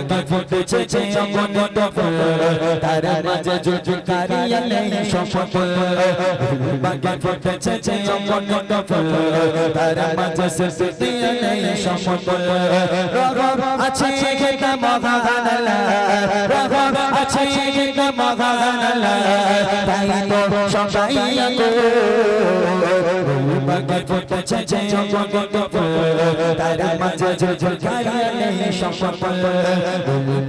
বাকি ফুটেছে যে অগণিত ফুল তার মাঝে জুজুকারি আলে সম্পদ বাকি ফুটেছে যে অগণিত ফুল তার মাঝে সৃষ্টি সবাই যে ফুল তার মাঝে জুজুকারি আলে সম্পদ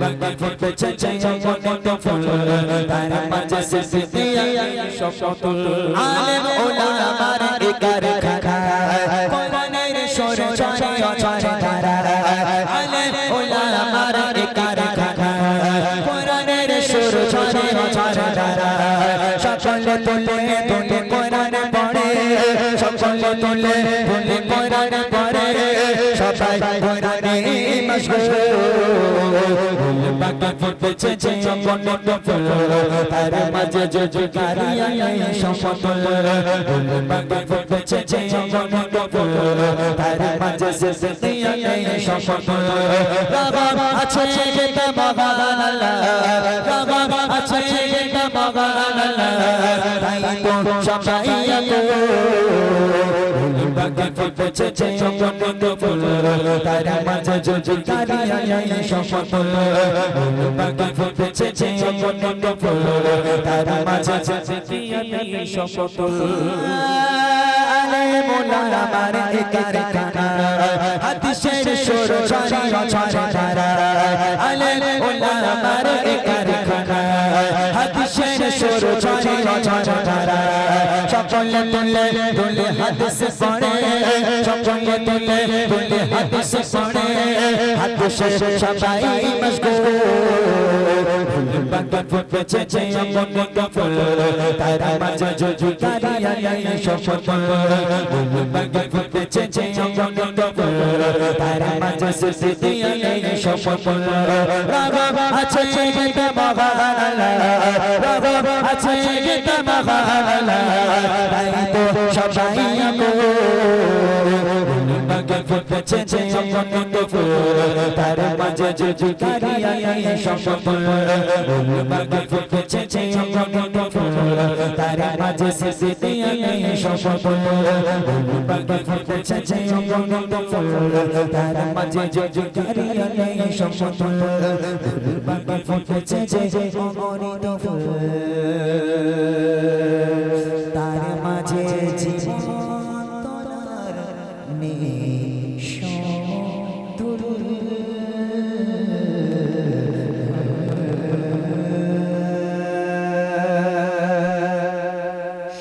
বাকি ফুটেছে যে অগণিত ফুল তার মাঝে সৃষ্টি আলে সম্পদ আলেম ওলামার একার সকলে তুলে তুলে কোরআন পড়ে সবাই কোরআনে মশগুল। বাকি ফুটেছে যে অগণিত ফুল তার মাঝে যে যে জুজুকারি আলে সম্পদ বাকি ফুটেছে যে অগণিত ফুল তার মাঝে সৃষ্টি আলে সম্পদ রঘব আছে যেতে মহান আল্লাহ রঘব আছে মহান আল্লাহ। তাই তো সবাই ফুটেছে যে অগণিত ফুল তার মাঝে জুজুকারি আলে সম্পদ বাকি ফুটেছে যে অগণিত ফুল তার মাঝে সৃষ্টি আলে সম্পদ আমার একার খানা হাদিসের সুর ছড়ি ছড়ে ধারা আলে মোলা আমার একার খানা হাদিসের সুর ছড়ি ছড়ে। সকলে তুলে তুলে হাদিস পড়ে। সকলে তুলে তুলে হাদিস পড়ে। হাদিসে সবাই মশগুল বাকি ফুটেছে যে অগণিত ফুল তার মাঝে জুজুকারি আলে সম্পদ বাকি ফুটেছে যে অগণিত ফুল তার মাঝে সৃষ্টি আলে সম্পদ রঘব আছে গীতা মহান আল্লাহ আছে গীতা আল্লাহ তাই তো সবাই ফুটেছে যে অগণিত ফুল তার মাঝে জুজুকারি আলে সম্পদ বাকি ফুটেছে যে অগণিত ফুল তার মাঝে সৃষ্টি আলে সম্পদ বাকি ফুটেছে যে অগণিত ফুল তার মাঝে জুজুকারি আলে সম্পদ বাকি ফুটেছে যে অগণিত ফুল তার মাঝে জীবন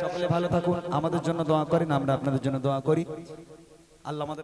সকলে ভালো থাকুন আমাদের জন্য দোয়া করেন আমরা আপনাদের জন্য দোয়া করি। আল্লাহ আমাদের